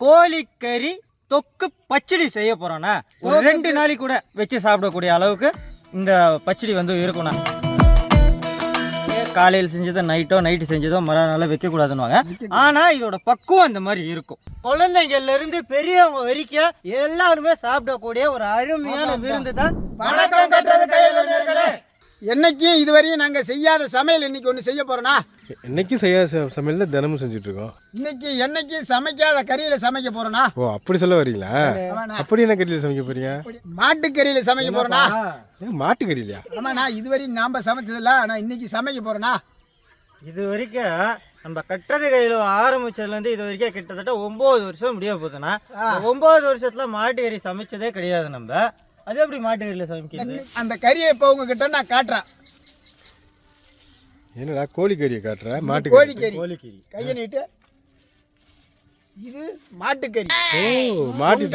கோழிக்கறி தொக்கு பச்சடி செய்ய போறோண்ணா ஒரு ரெண்டு நாளைக்கு கூட வச்சு சாப்பிடக்கூடிய அளவுக்கு இந்த பச்சடி வந்து இருக்குண்ணா காலையில் செஞ்சதோ நைட்டோ நைட்டு செஞ்சதோ மறுநாள் வைக்கக்கூடாதுன்னுவாங்க. ஆனால் இதோட பக்குவம் அந்த மாதிரி இருக்கும். குழந்தைங்கள்ல இருந்து பெரியவங்க வரைக்கும் எல்லாருமே சாப்பிடக்கூடிய ஒரு அருமையான விருந்து தான் என்னைக்கும் இதுவரையும் நாங்கள் செய்யாத சமையல் இன்னைக்கு ஒன்று செய்ய போறோம்னா? என்னைக்கும் செய்ய ச- சமையல் தான் தினமும் செஞ்சுட்டு இருக்கோம் இன்னைக்கு என்னைக்கும் சமைக்காத கறியில சமைக்க போறோம்னா? ஓ அப்படி சொல்ல வரீங்களா? அப்படி என்ன கறியில் சமைக்க போறீங்க? மாட்டுக்கறியில சமைக்க போறோம்னா? ஏன் மாட்டுக்கறியிலையா ஆமாண்ணா இதுவரையும் நாம சமைச்சதில்ல ஆனால் இன்னைக்கு சமைக்க போறோம்னா? இது வரைக்கும் நம்ம கட்டுறது கையில் ஆரம்பிச்சதுலேருந்து இது வரைக்கும் கிட்டத்தட்ட ஒம்பது வருஷம் முடிய போகுதுன்னா ஒம்பது வருஷத்தில் மாட்டுக்கறி சமைச்சதே கிடையாது நம்ம. அது எப்படி மாட்டுக்கறியில் சமைக்கிறது? அந்த கறியை இப்போ உங்ககிட்ட நான் காட்டுறேன். என்னடா கோழிக்கறியை காட்டுற? மாட்டுக்கறி கோழிக்கறி கோழிக்கறி கையை நீட்டு. இது மாட்டுக்கறி ஓ மாட்டு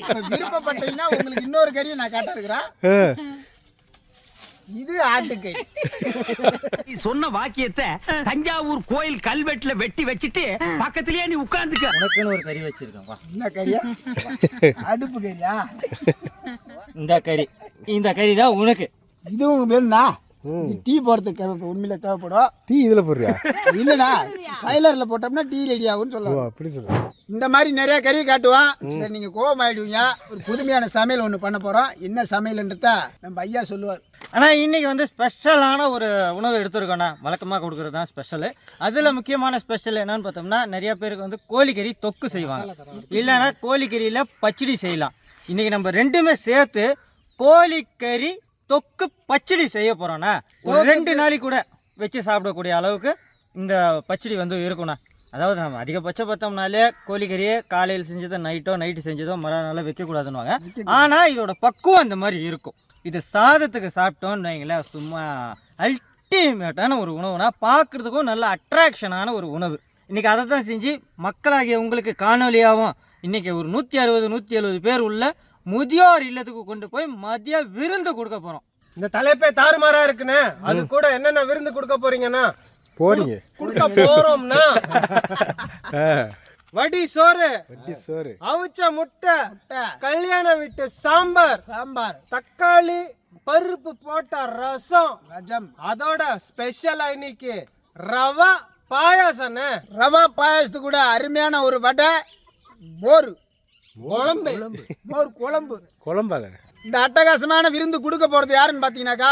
இப்ப விருப்பப்பட்டீங்கன்னா உங்களுக்கு இன்னொரு கறியை நான் காட்ட இருக்கிறேன். இது ஆட்டுக்கறி நீ சொன்ன வாக்கியத்தை தஞ்சாவூர் கோயில் கல்வெட்டுல வெட்டி வச்சிட்டு பக்கத்திலேயே நீ உட்கார்ந்துக்க. உனக்குன்னு ஒரு கறி வச்சிருக்கேன் வா. என்ன கறியா? அடுப்பு கறியா? இந்த கறி. இந்த கறி தான் உனக்கு. இதுவும் இது டீ போடுறதுக்கு தேவை உண்மையில தேவைப்படும் டீ இதில் போடுறியா? இல்லைண்ணா ட்ரைலரில் போட்டோம்னா டீ ரெடி ஆகும்னு ஓ சொல்லுவாங்க. அப்படி சொல்ல இந்த மாதிரி நிறைய கறி காட்டுவான். சரி நீங்கள் கோபம் ஆயிடுவீங்க. ஒரு புதுமையான சமையல் ஒன்று பண்ண போகிறோம் என்ன சமையல்ன்றத நம்ம ஐயா சொல்லுவார். ஆனால் இன்னைக்கு வந்து ஸ்பெஷலான ஒரு உணவு எடுத்துருக்கோண்ணா வழக்கமாக கொடுக்குறது தான் ஸ்பெஷலு அதில் முக்கியமான ஸ்பெஷல் என்னன்னு பார்த்தோம்னா நிறைய பேருக்கு வந்து கோழிக்கறி தொக்கு செய்வாங்க. இல்லைன்னா கோழிக்கறியில் பச்சடி செய்யலாம். இன்னைக்கு நம்ம ரெண்டுமே சேர்த்து கோழிக்கறி தொக்கு பச்சடி செய்ய போகிறோண்ணா ஒரு ரெண்டு நாளைக்கு கூட வச்சு சாப்பிடக்கூடிய அளவுக்கு இந்த பச்சடி வந்து இருக்குண்ணா. அதாவது நம்ம அதிகபட்சம் பார்த்தோம்னாலே கோழிக்கறியை காலையில் செஞ்சதோ நைட்டோ நைட்டு செஞ்சதோ மறுநாள் வைக்கக்கூடாதுன்னுவாங்க. ஆனால் இதோட பக்குவம் அந்த மாதிரி இருக்கும். இது சாதத்துக்கு சாப்பிட்டோன்னு வைங்களேன் சும்மா அல்டிமேட்டான ஒரு உணவுனா பார்க்குறதுக்கும் நல்ல அட்ராக்ஷனான ஒரு உணவு. இன்றைக்கி அதை தான் செஞ்சு மக்களாகிய உங்களுக்கு காணொலியாகவும் இன்றைக்கி ஒரு நூற்றி அறுபது நூற்றி எழுபது பேர் உள்ள முதியோர் இல்லத்துக்கு கொண்டு போய் மதிய விருந்து கொடுக்க போகிறோம் இந்த தலைப்பே தாறுமாறா இருக்குண்ணே. அது கூட என்னென்ன விருந்து கொடுக்க போறீங்கன்னா போறீங்க கொடுக்க போறோம்னா வடி சோறு வட்டி சோறு. அவிச்ச முட்டை கல்யாண வீட்டு சாம்பார் சாம்பார். தக்காளி பருப்பு போட்ட ரசம் ரஜம். அதோட ஸ்பெஷலா இன்னைக்கு ரவா பாயாசண்ணே ரவா பாயாசத்துக்கு கூட அருமையான ஒரு வடை மோர். குழம்பு. மோர் குழம்பு. குழம்பாத இந்த அட்டகாசமான விருந்து கொடுக்க போகிறது யாருன்னு பார்த்தீங்கன்னாக்கா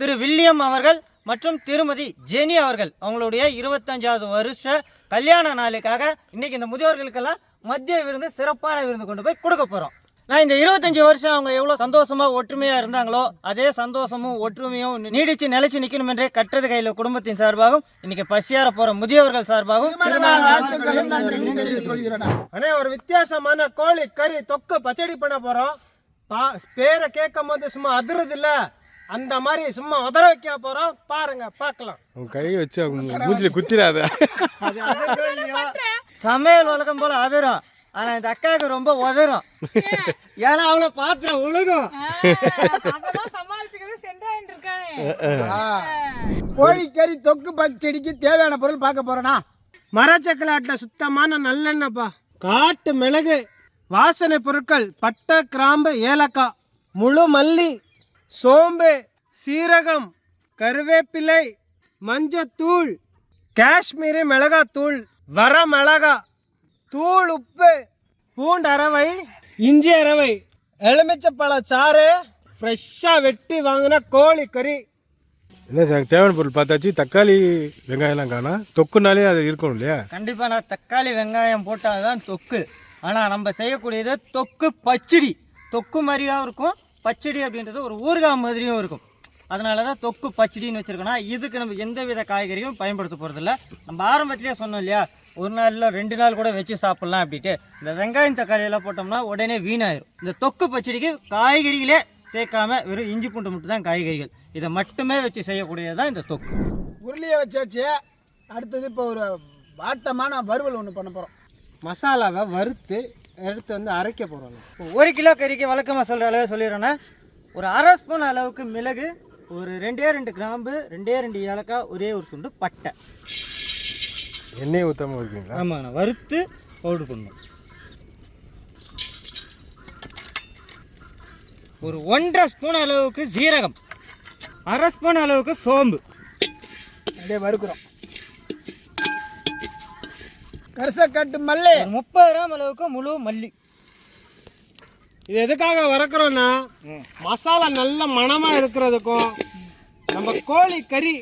திரு வில்லியம் அவர்கள் மற்றும் திருமதி ஜெனி அவர்கள். அவங்களுடைய இருபத்தஞ்சாவது வருஷ கல்யாண நாளுக்காக இன்னைக்கு இந்த முதியோர்களுக்கெல்லாம் மத்திய விருந்து சிறப்பான விருந்து கொண்டு போய் கொடுக்க போகிறோம் நான் இந்த இருபத்தஞ்சு வருஷம் அவங்க எவ்வளோ சந்தோஷமா ஒற்றுமையாக இருந்தாங்களோ அதே சந்தோஷமும் ஒற்றுமையும் நீடிச்சு நிலைச்சு நிற்கணும் என்றே கட்டுறது கையில் குடும்பத்தின் சார்பாகவும் இன்னைக்கு பசியார போகிற முதியவர்கள் சார்பாகவும். அண்ணே ஒரு வித்தியாசமான கோழி கறி தொக்கு பச்சடி பண்ண போறோம். பா பேரை கேட்கும் போது சும்மா அதிருது இல்ல அந்த மாதிரி சும்மா உதற வைக்க போறோம். பாருங்க பார்க்கலாம். உன் கையை வச்சு அவங்க மூஞ்சில குத்திராத சமையல் வழக்கம் போல அதிரும். ஆனா இந்த அக்காவுக்கு ரொம்ப உதறும். ஏன்னா அவளை பாத்திரம் இருக்கானே. கோழிக்கறி தொக்கு பச்சடிக்கு தேவையான பொருள் பார்க்க போறேனா? மரச்சக்கலாட்டில் சுத்தமான நல்லெண்ணெய்ப்பா. காட்டு மிளகு வாசனை பொருட்கள் பட்டை கிராம்பு ஏலக்காய் முழு மல்லி சோம்பு சீரகம் கருவேப்பிலை மஞ்சத்தூள் காஷ்மீரி மிளகாத்தூள் வர மிளகா தூள் உப்பு பூண்டு அரவை இஞ்சி அரவை எலுமிச்சப்பழ சாறு ஃப்ரெஷ்ஷாக வெட்டி வாங்கின கோழி கறி. இல்லை சார் தேவையான பொருள் பார்த்தாச்சு. தக்காளி வெங்காயம்லாம் காணா. தொக்குனாலே அது இருக்கணும் இல்லையா? கண்டிப்பா நான் தக்காளி வெங்காயம் போட்டால்தான் தொக்கு. ஆனா நம்ம செய்யக்கூடியது தொக்கு பச்சடி. தொக்கு மாதிரியும் இருக்கும் பச்சடி அப்படின்றது ஒரு ஊறுகாய் மாதிரியும் இருக்கும். அதனால தான் தொக்கு பச்சடின்னு வச்சிருக்கோம்னா இதுக்கு நம்ம எந்த வித காய்கறியும் பயன்படுத்த போகிறதில்ல நம்ம ஆரம்பத்திலேயே சொன்னோம் இல்லையா ஒரு நாளில் ரெண்டு நாள் கூட வச்சு சாப்பிட்லாம் அப்படின்ட்டு. இந்த வெங்காயம் தக்காளி எல்லாம் போட்டோம்னா உடனே வீணாயிரும். இந்த தொக்கு பச்சடிக்கு காய்கறிகளே சேர்க்காம வெறும் இஞ்சி பூண்டு மட்டும் தான் காய்கறிகள். இதை மட்டுமே வச்சு செய்யக்கூடியது தான் இந்த தொக்கு. உருளியை வச்சாச்சு. அடுத்தது இப்போ ஒரு வாட்டமான வறுவல் ஒன்று பண்ண போகிறோம் மசாலாவை வறுத்து எடுத்து வந்து அரைக்க போகிறோம் இப்போ ஒரு கிலோ கறிக்கு வழக்கமாக சொல்கிற அளவு சொல்லிடுறேன்னா ஒரு அரை ஸ்பூன் அளவுக்கு மிளகு ஒரு ரெண்டே ரெண்டு கிராம்பு ரெண்டே ரெண்டு ஏலக்காய் ஒரே ஒரு துண்டு பட்டை. எண்ணெயை ஊற்றாம இருக்கீங்களா ஆமாங்கண்ணா வறுத்து பவுடர் பண்ணணும் ஒரு ஒன்றரை ஸ்பூன் அளவுக்கு ஜீரகம் அரை ஸ்பூன் அளவுக்கு சோம்பு. அப்படியே வறுக்கிறோம். கரிசக்கட்டு மல்லி. முப்பது கிராம் அளவுக்கு முழு மல்லி. இது எதுக்காக வறக்குறோன்னா மசாலா நல்ல மணமா இருக்கிறதுக்கும் நம்ம கோழி கறி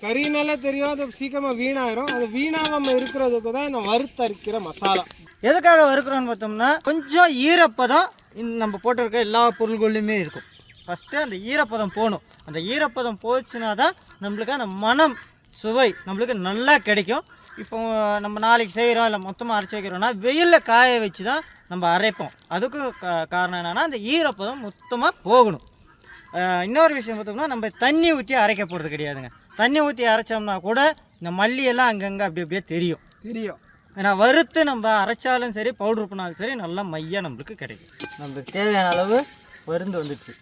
கறினால தெரியும் அது சீக்கிரமா வீணாயிரும். அது வீணாகாம இருக்கிறதுக்கு தான் இந்த வறுத்தரிக்கிற மசாலா. எதுக்காக வறுக்கிறோன்னு பார்த்தோம்னா கொஞ்சம் ஈரப்பதம் இந்த நம்ம போட்டிருக்க எல்லா பொருள்கள்லையுமே இருக்கும். ஃபஸ்ட்டு அந்த ஈரப்பதம் போகணும். அந்த ஈரப்பதம் போச்சுன்னா தான் நம்மளுக்கு அந்த மனம் சுவை நம்மளுக்கு நல்லா கிடைக்கும். இப்போ நம்ம நாளைக்கு செய்கிறோம் இல்லை மொத்தமாக அரைச்சி வைக்கிறோம்னா வெயிலில் காய வச்சு தான் நம்ம அரைப்போம். அதுக்கு கா காரணம் என்னென்னா அந்த ஈரப்பதம் மொத்தமாக போகணும். இன்னொரு விஷயம் பார்த்தோம்னா நம்ம தண்ணி ஊற்றி அரைக்க போகிறது கிடையாதுங்க. தண்ணி ஊற்றி அரைச்சோம்னா கூட இந்த மல்லியெல்லாம் அங்கங்கே அப்படி அப்படியே தெரியும். தெரியும். ஏன்னா வறுத்து நம்ம அரைச்சாலும் சரி பவுடர் பண்ணாலும் சரி நல்லா மையாக நம்மளுக்கு கிடைக்கும். நம்மளுக்கு தேவையான அளவு வருந்து வந்துடுச்சு.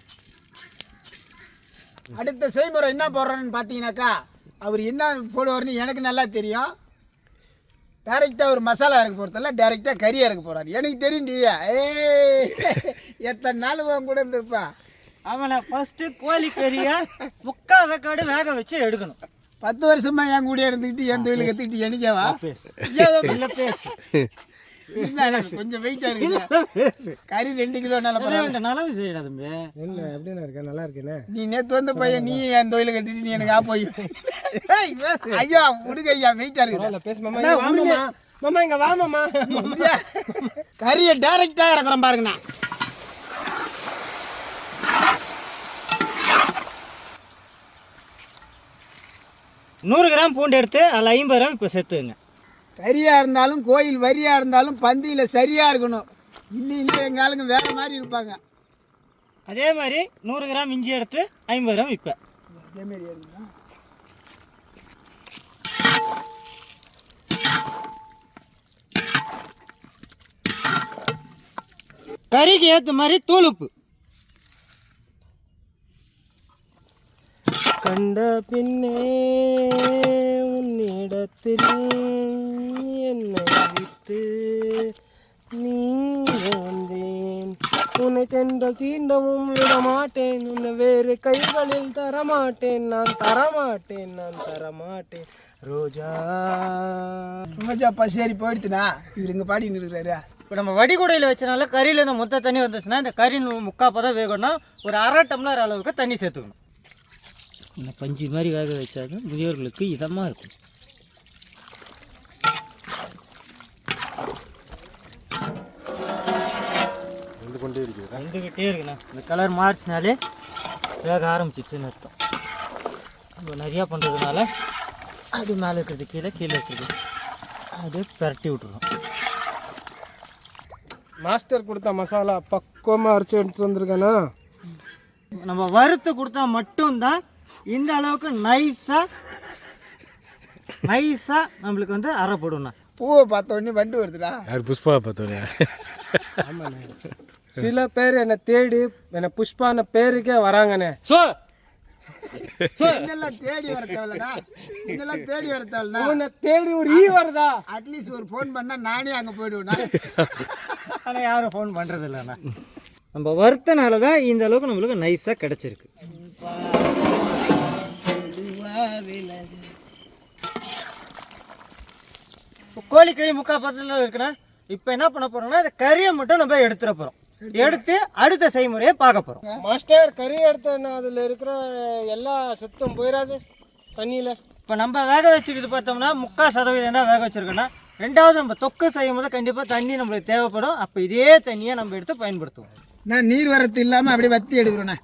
அடுத்த செய்முறை என்ன போடுறோன்னு பார்த்தீங்கன்னாக்கா அவர் என்ன போடுவார்னு எனக்கு நல்லா தெரியும். டேரெக்டாக ஒரு மசாலா இறக்க போகிறதில்ல டேரெக்டாக கறி இறக்க போகிறாரு எனக்கு தெரியும்டி ஏய் எத்தனை நாள் உன் கூட இருந்திருப்பா? அவனை ஃபஸ்ட்டு கோழி கறியை முக்கால் வேக்காடு வேக வச்சு எடுக்கணும். பத்து வருஷமா என் கூட இருந்துக்கிட்டு என் தொழில் கற்றுக்கிட்டு எனக்கேவா பேசு. பேசு. கொஞ்சம் வெயிட்டாக இருக்கு கறி ரெண்டு கிலோ நல்ல சரிடா தம்பி. என்ன இருக்க? நல்லா இருக்கேனே? நீ நேற்று வந்த பையன் நீ என் தொழில் கட்டிட்டு நீ எனக்கு ஆ போய் ஐயா விடுங்க ஐயா வெயிட்டாக இருக்குது. பேச. மாமா இங்க வா மாமா. இங்க வா மாமா. கறியை டைரக்டா இறக்குறோம் பாருங்கண்ணா. நூறு கிராம் பூண்டு எடுத்து அதில் ஐம்பது கிராம் இப்போ சேர்த்துங்க கறியா இருந்தாலும் கோயில் வரியா இருந்தாலும் பந்தியில் சரியா இருக்கணும். இல்லைன்னா எங்க ஆளுங்க வேற மாதிரி இருப்பாங்க. அதே மாதிரி நூறு கிராம் இஞ்சி எடுத்து ஐம்பது கிராம் இப்போ அதே மாதிரி இருக்குதா கறிக்கு ஏற்ற மாதிரி தூளுப்பு. கண்ட பின்னே உன்னிடத்தில் என்னை விட்டு நீ வந்தேன். உன்னை தென்றல் தீண்டவும் விட மாட்டேன் உன்னை வேறு கைகளில் தரமாட்டேன். நான் தரமாட்டேன். நான் தரமாட்டேன். ரோஜா. ரோஜா பசேரி போயிடுத்துனா இவர் இங்கே பாடின்னு இருக்கிறாரு இப்போ நம்ம வடிகுடையில் வச்சனால கறியில் இந்த மொத்த தண்ணி வந்துச்சுன்னா இந்த கறி முக்கால் பதம் வேகணும் ஒரு அரை டம்ளர் அளவுக்கு தண்ணி சேர்த்துக்கணும். இந்த பஞ்சு மாதிரி வேக வச்சாது முதியோர்களுக்கு இதமாக இருக்கும். வந்து கொண்டே இருக்குது வந்துக்கிட்டே இருக்குண்ணா. இந்த கலர் மாறிச்சினாலே வேக ஆரம்பிச்சிச்சுன்னு அர்த்தம். நம்ம நிறையா பண்ணுறதுனால அது மேலே இருக்கிறது கீழே கீழே இருக்கிறது. அது பரட்டி விட்டுருவோம் மாஸ்டர் கொடுத்த மசாலா பக்குவமாக அரைச்சி எடுத்து வந்திருக்கேனா? நம்ம வறுத்து கொடுத்தா மட்டும்தான் இந்த அளவுக்கு நைஸாக நைஸாக நம்மளுக்கு வந்து அரைப்படும்ண்ணா பூவை பார்த்த உடனே வண்டு வருதுடா. யார் புஷ்பா பார்த்தோன்னே சில பேர் என்னை தேடி என்னை புஷ்பான பேருக்கே வராங்கண்ணே. ஸோ இதெல்லாம் தேடி வர தேவையில்லடா இதெல்லாம் தேடி வர தேவையில்லடா உன்னை தேடி ஒரு ஈ வருதா? அட்லீஸ்ட் ஒரு ஃபோன் பண்ணா நானே அங்கே போயிடுவேண்ணா. ஆனால் யாரும் ஃபோன் பண்ணுறது இல்லைண்ணா நம்ம வறுத்தனால தான் இந்த அளவுக்கு நம்மளுக்கு நைஸாக கிடச்சிருக்கு. இப்போ கோழிக்கறி முக்கால் பதத்தில் இருக்குண்ணா இப்போ என்ன பண்ண போகிறோம்னா இந்த கறியை மட்டும் நம்ம எடுத்துட போகிறோம் எடுத்து அடுத்த செய்முறையை பார்க்க போகிறோம் மாஸ்டர் கறி எடுத்தேன்னா அதில் இருக்கிற எல்லா சத்தும் போயிடாது தண்ணியில்? இப்போ நம்ம வேக வச்சுக்கிட்டு பார்த்தோம்னா முக்கால் சதவீதம் தான் வேக வச்சுருக்கோன்னா ரெண்டாவது நம்ம தொக்கு செய்யும் போது கண்டிப்பாக தண்ணி நம்மளுக்கு தேவைப்படும். அப்போ இதே தண்ணியை நம்ம எடுத்து பயன்படுத்துவோம். நான் நீர் வரத்து இல்லாமல் அப்படியே வத்தி எடுக்கிறேண்ணே.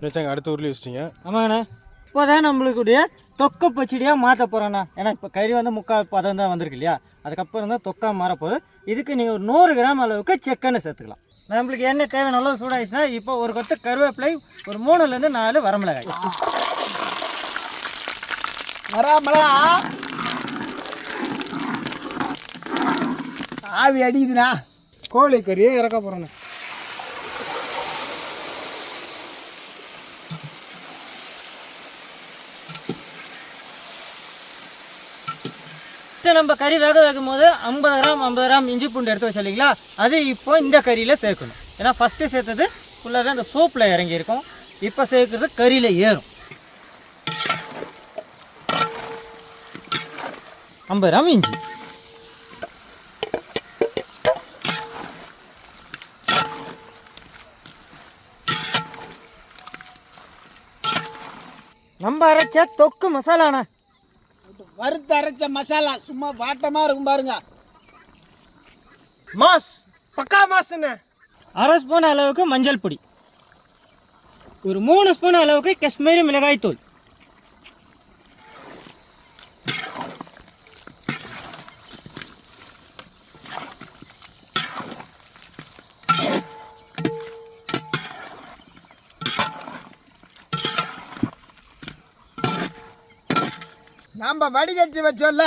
நினைச்சாங்க அடுத்த ஊர்லேயே வச்சிட்டீங்க. ஆமாங்கண்ணே இப்போ தான் நம்மளுக்குடைய தொக்க பச்சடியாக மாற்ற போகிறோண்ணா ஏன்னா இப்போ கறி வந்து முக்கால் பதம் தான் வந்திருக்கு இல்லையா? அதுக்கப்புறம் தான் தொக்கா மாறப்போகுது இதுக்கு நீங்கள் ஒரு நூறு கிராம் அளவுக்கு செக்கெண்ணெய் சேர்த்துக்கலாம். நம்மளுக்கு எண்ணெய் தேவையான அளவு சூடாயிடுச்சுன்னா இப்போ ஒரு கொத்து கருவேப்பிலை ஒரு மூணுலேருந்து நாலு வரமிளகாய். வராமலா ஆவி அடிக்குதுண்ணா. கோழி கறியை இறக்க போகிறேண்ணே ஃபஸ்ட்டு நம்ம கறி வேக வைக்கும் போது ஐம்பது கிராம் ஐம்பது கிராம் இஞ்சி பூண்டு எடுத்து வச்சு இல்லைங்களா அது இப்போ இந்த கறியில் சேர்க்கணும். ஏன்னா ஃபஸ்ட்டு சேர்த்தது ஃபுல்லாகவே அந்த சோப்பில் இறங்கியிருக்கும். இப்போ சேர்க்குறது கறியில் ஏறும். ஐம்பது கிராம் இஞ்சி. நம்ம அரைச்ச தொக்கு மசாலாண்ணா. வறுத்து அரைச்ச மசாலா. சும்மா வாட்டமாக இருக்கும் பாருங்க. மாஸ். பக்கா மாஸ்ண்ணே அரை ஸ்பூன் அளவுக்கு மஞ்சள் பொடி. ஒரு மூணு ஸ்பூன் அளவுக்கு காஷ்மீரி மிளகாய் தூள் நாம் வடிகட்டி வச்சோம்ல.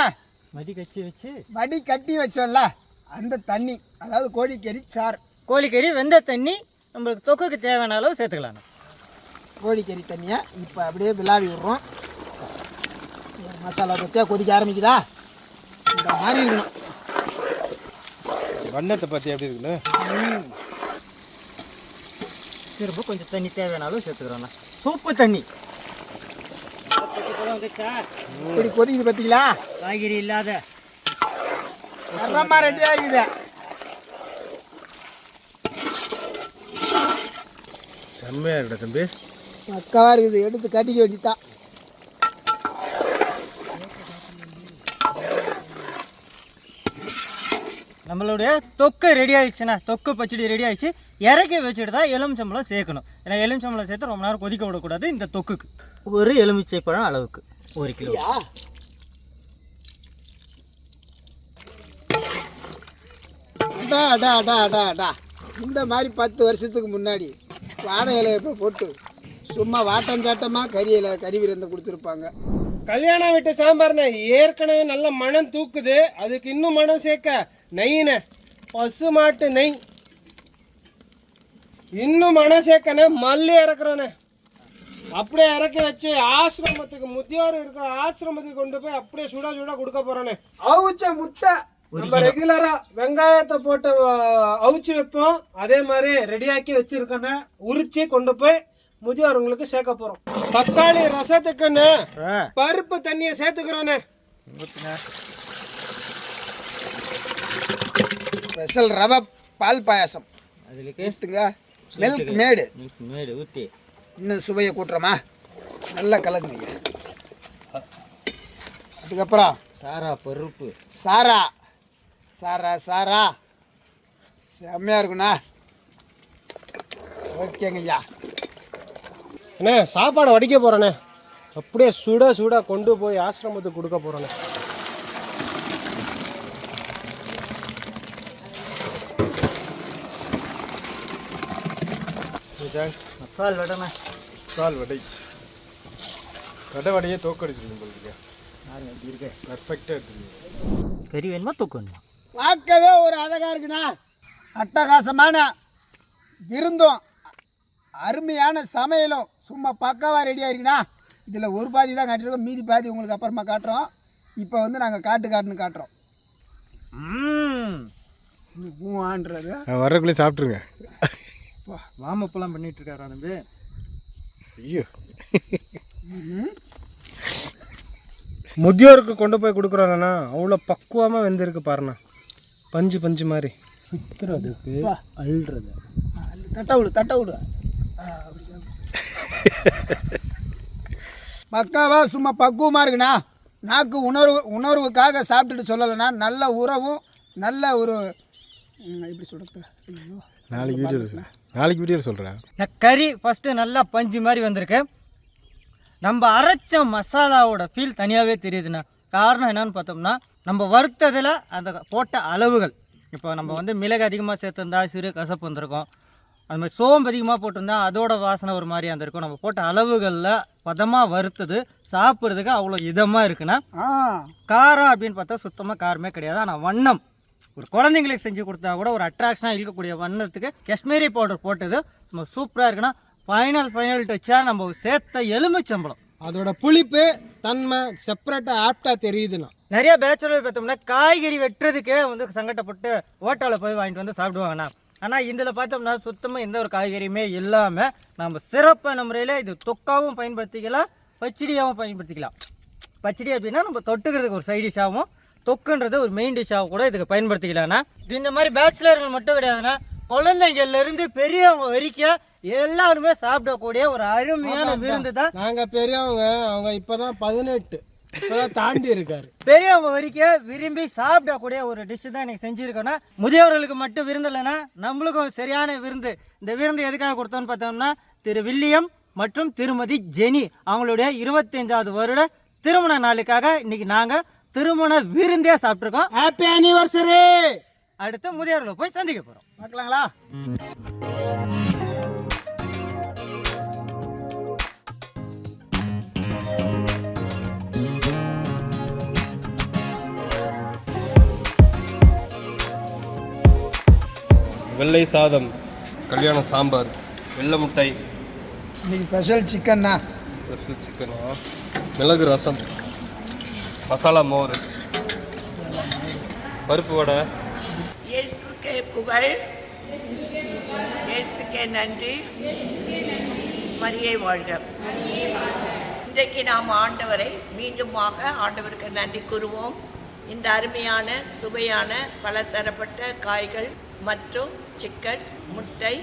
மதி கச்சி வச்சு வடி கட்டி வச்சோம்ல. அந்த தண்ணி அதாவது கோழிக்கறி சாறு. கோழிக்கறி வெந்த தண்ணி நம்மளுக்கு தொக்குக்கு தேவையான அளவு சேர்த்துக்கலாம். கோழிக்கறி தண்ணியை இப்போ அப்படியே விளாவி விட்றோம். மசாலா பற்றியா கொதிக்க ஆரம்பிக்குதா? இந்த மாதிரி இருக்கணும். வண்ணத்தை பற்றி எப்படி இருக்குன்னு? திரும்ப கொஞ்சம் தண்ணி தேவையான அளவு சேர்த்துக்கிறோண்ணா சூப்பு தண்ணி. இப்படி கொதிக்குது பார்த்தீங்களா காய்கறி இல்லாத. தரமாக ரெடியாக இருக்குது செம்மையாக இருக்கடா தம்பி. பக்காவாக இருக்குது எடுத்து கட்டிக்க வேண்டியதான் நம்மளுடைய தொக்கு ரெடி ஆயிடுச்சுண்ணா. தொக்கு பச்சடி ரெடி ஆயிடுச்சு. இறக்கி வச்சுட்டு தான் எலுமிச்சம்பழம் சேர்க்கணும். ஏன்னா எலுமிச்சம்பழம் சேர்த்து ரொம்ப நேரம் கொதிக்க விடக்கூடாது இந்த தொக்குக்கு. ஒரு எலுமிச்சை பழம் அளவுக்கு. ஒரு கிலோ. அடா அடா அடா அடா அடா இந்த மாதிரி பத்து வருஷத்துக்கு முன்னாடி வாழை இலையை இப்போ போட்டு சும்மா வாட்டஞ்சாட்டமாக கறி இலை கறி விருந்து கொடுத்துருப்பாங்க. கல்யாணம் வீட்டு சாம்பார்ண்ணே ஏற்கனவே நல்ல மனம் தூக்குது. அதுக்கு இன்னும் மனம் சேர்க்க நெய்ண்ணே பசு மாட்டு நெய். இன்னும் மனம் சேர்க்கண்ணே மல்லி இறக்குறோண்ணே அப்படியே இறக்கி வச்சு ஆசிரமத்துக்கு முதியோர் இருக்கிற ஆசிரமத்துக்கு கொண்டு போய் அப்படியே சுட சுட கொடுக்க போறோண்ணே அவிச்ச முட்டை நம்ம ரெகுலரா வெங்காயத்தை போட்டு அவிச்சு வைப்போம். அதே மாதிரி ரெடியாக்கி வச்சிருக்கோண்ணே உரிச்சு கொண்டு போய் முதியோர்களுக்கு சேர்க்க போறோம். தக்காளி ரசத்துக்குன்னு பருப்பு தண்ணியை சேர்த்துக்கிறோண்ணே ஸ்பெஷல் ரவை பால் பாயாசம். அதுக்கு மில்க் மேடு மேடு ஊற்றி இன்னும் சுவையை கூட்டுறோமா? நல்லா கலக்குங்க. அதுக்கப்புறம் சாரா பருப்பு. சாரா. சாரா சாரா. செம்மையாக இருக்குண்ணா. ஓகேங்க ஐயா. அண்ணே சாப்பாடு வடிக்க போறேண்ணே. அப்படியே சுட சுட கொண்டு போய் ஆசிரமத்துக்கு கொடுக்க போறேண்ணே. மசால் வடைண்ணா. சால் வடை. கடை வடையே தோக்கடிச்சிருக்கு உங்களுக்கு பாருங்க எப்படி இருக்கு. பர்ஃபெக்டாக எடுத்துருக்கீங்க கறி வேணுமா தொக்கு வேணுமா? பார்க்கவே ஒரு அழகாக இருக்குண்ணா. அட்டகாசமான விருந்தும் அருமையான சமையலும் சும்மா பக்காவாக ரெடியாக இருக்குண்ணா இதில் ஒரு பாதி தான் காட்டியிருக்கோம். மீதி பாதி உங்களுக்கு அப்புறமா காட்டுறோம். இப்போ வந்து நாங்கள் காட்டு காட்டுன்னு காட்டுறோம். ம் பூவான்றது. வர்றக்குள்ளே சாப்பிட்ருங்க வாமப்பெல்லாம் பண்ணிட்டு இருக்காரா தம்பி? ஐயோ. முதியோருக்கு கொண்டு போய் கொடுக்குறோண்ணா அவ்வளோ பக்குவமாக வெந்திருக்கு பாருண்ணா. பஞ்சு பஞ்சு மாதிரி. சுத்துறதுக்கு அள்ளுறது தட்ட விடு தட்ட விடு. ஆ, அப்படி சாப்பிடு. பக்காவா சும்மா பக்குவமாக இருக்குண்ணா. நாக்கு உணர்வு உணர்வுக்காக சாப்பிட்டுட்டு சொல்லலைண்ணா. நல்ல உறவும் நல்ல ஒரு எப்படி சொல்கிறது ஐயோ நாளைக்கு நாளைக்கு வீடியோ சொல்கிறேன் இந்த கறி ஃபஸ்ட்டு நல்லா பஞ்சு மாதிரி வந்திருக்கு. நம்ம அரைச்ச மசாலாவோட ஃபீல் தனியாகவே தெரியுதுண்ணா. காரணம் என்னன்னு பார்த்தோம்னா நம்ம வறுத்ததில் அந்த போட்ட அளவுகள். இப்போ நம்ம வந்து மிளகு அதிகமாக சேர்த்துருந்தா சிறு கசப்பு வந்திருக்கும். அது மாதிரி சோம்பு அதிகமாக போட்டிருந்தா அதோட வாசனை ஒரு மாதிரியா இருந்திருக்கும். நம்ம போட்ட அளவுகளில் பதமாக வறுத்தது சாப்பிட்றதுக்கு அவ்வளோ இதமாக இருக்குண்ணா. ஆ. காரம் அப்படின்னு பார்த்தா சுத்தமாக காரமே கிடையாது. ஆனால் வண்ணம் ஒரு குழந்தைங்களுக்கு செஞ்சு கொடுத்தா கூட ஒரு அட்ராக்ஷனாக இருக்கக்கூடிய வண்ணத்துக்கு காஷ்மீரி பவுடர் போட்டது நம்ம சூப்பராக இருக்குன்னா ஃபைனல் ஃபைனல் டச்சாக நம்ம சேர்த்த எலுமிச்சம்பழம். அதோட புளிப்பு தன்மை செப்பரேட்டாக ஆப்டாக தெரியுதுண்ணா. நிறைய பேச்சுலர் பார்த்தோம்னா காய்கறி வெட்டுறதுக்கே வந்து சங்கடப்பட்டு ஹோட்டலில் போய் வாங்கிட்டு வந்து சாப்பிடுவாங்கண்ணா. ஆனால் இதில் பார்த்தோம்னா சுத்தமாக எந்த ஒரு காய்கறியுமே இல்லாமல் நம்ம சிறப்பான முறையில் இது தொக்காவும் பயன்படுத்திக்கலாம் பச்சடியாகவும் பயன்படுத்திக்கலாம். பச்சடி அப்படின்னா நம்ம தொட்டுக்கிறதுக்கு ஒரு சைட் டிஷ்ஷாகவும் தொக்குன்றது ஒரு மெயின் டிஷ்ஷாகவும் கூட இதுக்கு பயன்படுத்திக்கலாம்ண்ணா. இது இந்த மாதிரி பேச்சுலர்கள் மட்டும் கிடையாதுண்ணா. குழந்தைங்கள்லேருந்து பெரியவங்க வரைக்கும் எல்லாருமே சாப்பிடக்கூடிய ஒரு அருமையான விருந்து தான் நாங்கள் பெரியவங்க அவங்க இப்போ தான் பதினெட்டு தாண்டி இருக்காரு. பெரியவங்க வரைக்கும் விரும்பி சாப்பிடக்கூடிய ஒரு டிஷ் தான் எனக்கு செஞ்சுருக்கோன்னா முதியவர்களுக்கு மட்டும் விருந்து இல்லைன்னா நம்மளுக்கும் சரியான விருந்து. இந்த விருந்து எதுக்காக கொடுத்தோம்னு பார்த்தோம்னா திரு வில்லியம் மற்றும் திருமதி ஜெனி அவங்களுடைய இருபத்தஞ்சாவது வருட திருமண நாளுக்காக இன்னைக்கு நாங்கள் திருமண விருந்தே சாப்பிட்ருக்கோம் ஹாப்பி அனிவர்சரி அடுத்து முதியோர்களை போய் சந்திக்க போகிறோம் பார்க்கலாங்களா? வெள்ளை சாதம் கல்யாண சாம்பார் வெள்ளை முட்டை. இன்னைக்கு ஸ்பெஷல் சிக்கன்னா ஸ்பெஷல் சிக்கனா மிளகு ரசம். மசாலா மோர் பருப்பு வடை. இயேசுக்கே புகழ் இயேசுக்கே நன்றி. மரியை வாழ்க. இன்றைக்கு நாம் ஆண்டவரை மீண்டுமாக ஆண்டவருக்கு நன்றி கூறுவோம். இந்த அருமையான சுவையான பலதரப்பட்ட காய்கள் மற்றும் சிக்கன் முட்டை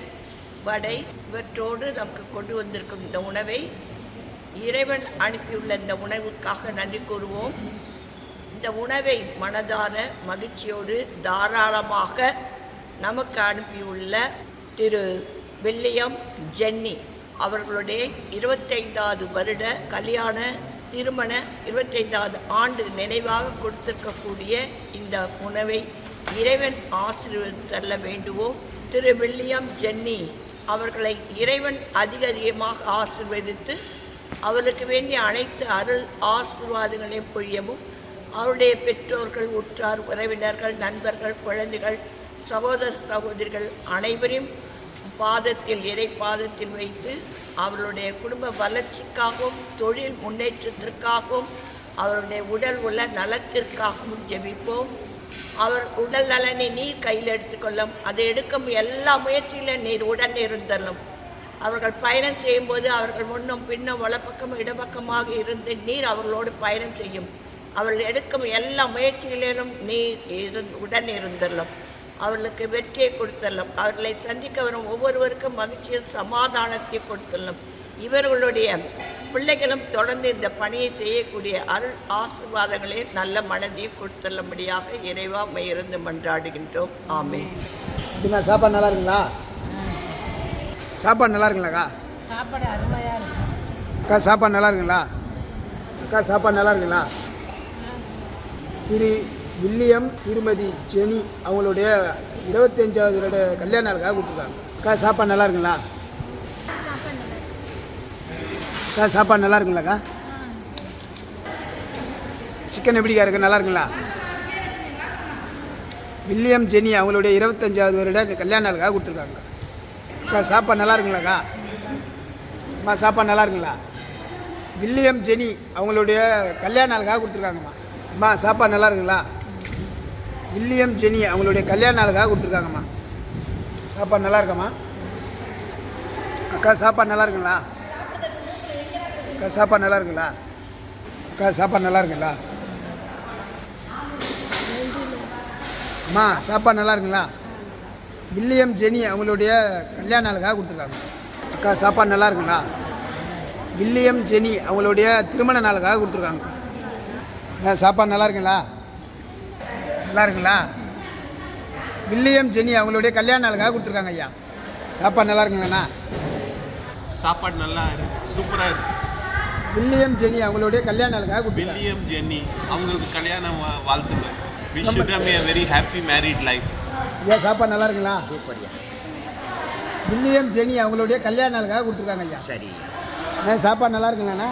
வடை இவற்றோடு நமக்கு கொண்டு வந்திருக்கும் இந்த உணவை இறைவன் அனுப்பியுள்ள இந்த உணவுக்காக நன்றி கூறுவோம். இந்த உணவை மனதார மகிழ்ச்சியோடு தாராளமாக நமக்கு அனுப்பியுள்ள திரு வில்லியம் ஜென்னி அவர்களுடைய இருபத்தைந்தாவது வருட கல்யாண திருமண இருபத்தைந்தாவது ஆண்டு நினைவாக கொடுத்திருக்கக்கூடிய இந்த உணவை இறைவன் ஆசீர்வதித்தள்ள வேண்டுவோம். திரு வில்லியம் ஜென்னி அவர்களை இறைவன் அதிக அதிகமாக ஆசீர்வதித்து அவளுக்கு வேண்டிய அனைத்து அருள் ஆசீர்வாதங்களையும் பொழியவும் அவருடைய பெற்றோர்கள் உற்றார் உறவினர்கள் நண்பர்கள் குழந்தைகள் சகோதர சகோதரிகள் அனைவரையும் பாதத்தில் இறை பாதத்தில் வைத்து அவர்களுடைய குடும்ப வளர்ச்சிக்காகவும் தொழில் முன்னேற்றத்திற்காகவும் அவருடைய உடல் உள்ள நலத்திற்காகவும் ஜெபிப்போம். அவர் உடல் நலனை நீர் கையில் எடுத்துக்கொள்ளும் அதை எடுக்கும் எல்லா முயற்சியிலும் நீர் உடன் இருந்தள்ளும் அவர்கள் பயணம் செய்யும்போது அவர்கள் முன்னும் பின்னும் வலப்பக்கம் இடப்பக்கமாக இருந்து நீர் அவர்களோடு பயணம் செய்யும். அவர்கள் எடுக்கும் எல்லா முயற்சிகளிலும் நீர் இருந்து உடன் இருந்தள்ளும். அவர்களுக்கு வெற்றியை கொடுத்தள்ளும். அவர்களை சந்திக்க வரும் ஒவ்வொருவருக்கும் மகிழ்ச்சியும் சமாதானத்தை கொடுத்துள்ளும். இவர்களுடைய பிள்ளைகளும் தொடர்ந்து இந்த பணியை செய்யக்கூடிய அருள் ஆசீர்வாதங்களே நல்ல மனதையும் கொடுத்துள்ளபடியாக இறைவா இருந்து மன்றாடுகின்றோம். ஆமே சாப்பாடு நல்லா இருக்குங்களா? சாப்பாடு நல்லா இருக்குங்களாக்கா சாப்பாடு அருமையா இருக்கு. அக்கா சாப்பாடு நல்லா இருக்குங்களா அக்கா சாப்பாடு நல்லா இருக்குங்களா திரு வில்லியம் திருமதி ஜெனி அவங்களுடைய இருபத்தஞ்சாவது வருட கல்யாண நாளுக்காக கொடுத்துருக்காங்க. அக்கா சாப்பாடு நல்லா இருக்குங்களா அக்கா சாப்பாடு நல்லா இருக்குங்களாக்கா சிக்கன் எப்படிக்கா இருக்கு? நல்லா இருக்குங்களா வில்லியம் ஜெனி அவங்களுடைய இருபத்தஞ்சாவது வருட கல்யாண நாளுக்காக கொடுத்துருக்காங்க. அக்கா சாப்பாடு நல்லா இருக்குங்களாக்கா? அம்மா சாப்பாடு நல்லா இருக்குங்களா? வில்லியம் ஜெனி அவங்களுடைய கல்யாண நாளுக்காக கொடுத்துருக்காங்கம்மா. அம்மா சாப்பாடு நல்லா இருக்குங்களா? வில்லியம் ஜெனி அவங்களுடைய கல்யாண நாளுக்காக கொடுத்துருக்காங்கம்மா. சாப்பாடு நல்லா இருக்காம்மா? அக்கா சாப்பாடு நல்லா இருக்குங்களா? அக்கா சாப்பாடு நல்லா இருக்குங்களா? அக்கா சாப்பாடு நல்லா இருக்குங்களா? அம்மா சாப்பாடு நல்லா இருக்குங்களா? வில்லியம் ஜெனி அவங்களுடைய கல்யாண நாளுக்காக கொடுத்துருக்காங்க. அக்கா சாப்பாடு நல்லா இருக்குங்களா? வில்லியம் ஜெனி அவங்களுடைய திருமண நாளுக்காக கொடுத்துருக்காங்க. அக்கா சாப்பாடு நல்லா இருக்குங்களா? நல்லா இருக்குங்களா? வில்லியம் ஜெனி அவங்களுடைய கல்யாண நாளுக்காக கொடுத்துருக்காங்க ஐயா. சாப்பாடு நல்லா இருக்குங்களாண்ணா சாப்பாடு நல்லா இருக்கு சூப்பராக இருக்கு வில்லியம் ஜெனி அவங்களுடைய கல்யாண நாளுக்காக வில்லியம் ஜென்னி அவங்களுக்கு கல்யாணம் வாழ்த்துக்கள். Wish very happy married life ஐயா சாப்பாடு நல்லா இருக்குங்களா? வில்லியம் ஜெனி அவங்களுடைய கல்யாண நாளுக்காக கொடுத்துருக்காங்க ஐயா. சரி. அண்ணா சாப்பாடு நல்லா இருக்குங்களாண்ணா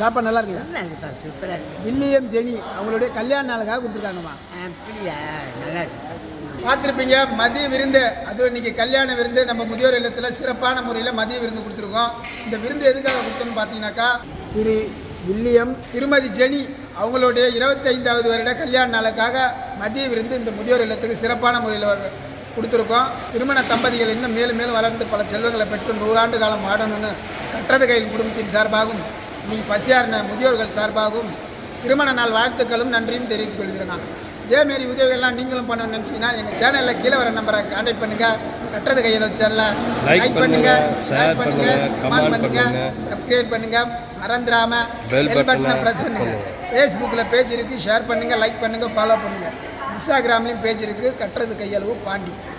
சாப்பாடு நல்லா இருக்குங்களா? சூப்பராக இருக்கு. வில்லியம் ஜெனி அவங்களுடைய கல்யாண நாளுக்காக கொடுத்துருக்காங்கம்மா. அப்படியா? நல்லா இருக்கு பார்த்துருப்பீங்க மதிய விருந்து. அதுவும் இன்னைக்கு கல்யாண விருந்து. நம்ம முதியோர் இல்லத்தில் சிறப்பான முறையில் மதிய விருந்து கொடுத்துருக்கோம். இந்த விருந்து எதுக்காக கொடுத்தோம்னு பார்த்தீங்கன்னாக்கா திரு வில்லியம் திருமதி ஜெனி அவங்களுடைய இருபத்தைந்தாவது வருட கல்யாண நாளுக்காக மதிய விருந்து இந்த முதியோர் இல்லத்துக்கு சிறப்பான முறையில் கொடுத்துருக்கோம். திருமண தம்பதிகள் இன்னும் மேலும் மேலும் வளர்ந்து பல செல்வங்களை பெற்று நூறாண்டு காலம் வாழணும்னு கட்டது கையில் குடும்பத்தின் சார்பாகவும் இன்னைக்கு பசியாரின முதியோர்கள் சார்பாகவும் திருமண நாள் வாழ்த்துக்களும் நன்றியும் தெரிவித்துக் கொள்கிறேன். நான் இதேமாரி உதவிகள்லாம் நீங்களும் பண்ணணும்னு நினச்சிங்கன்னா எங்கள் சேனலில் கீழே வர நம்பரை கான்டாக்ட் பண்ணுங்கள் கட்டுறது கையில் வச்சல Like பண்ணுங்க, share பண்ணுங்க, comment பண்ணுங்க பண்ணுங்க. சப்ஸ்கிரைப் பண்ணுங்க. மறந்துடாம Bell பெல் பட்டனை ப்ரெஸ் press பண்ணுங்க. பண்ணுங்க. ஃபேஸ்புக்கில் பேஜ் இருக்குது ஷேர் பண்ணுங்கள் லைக் பண்ணுங்கள் ஃபாலோ பண்ணுங்கள் இன்ஸ்டாகிராம்லேயும் பேஜ் இருக்குது கட்டுறது கையளவு பாண்டி.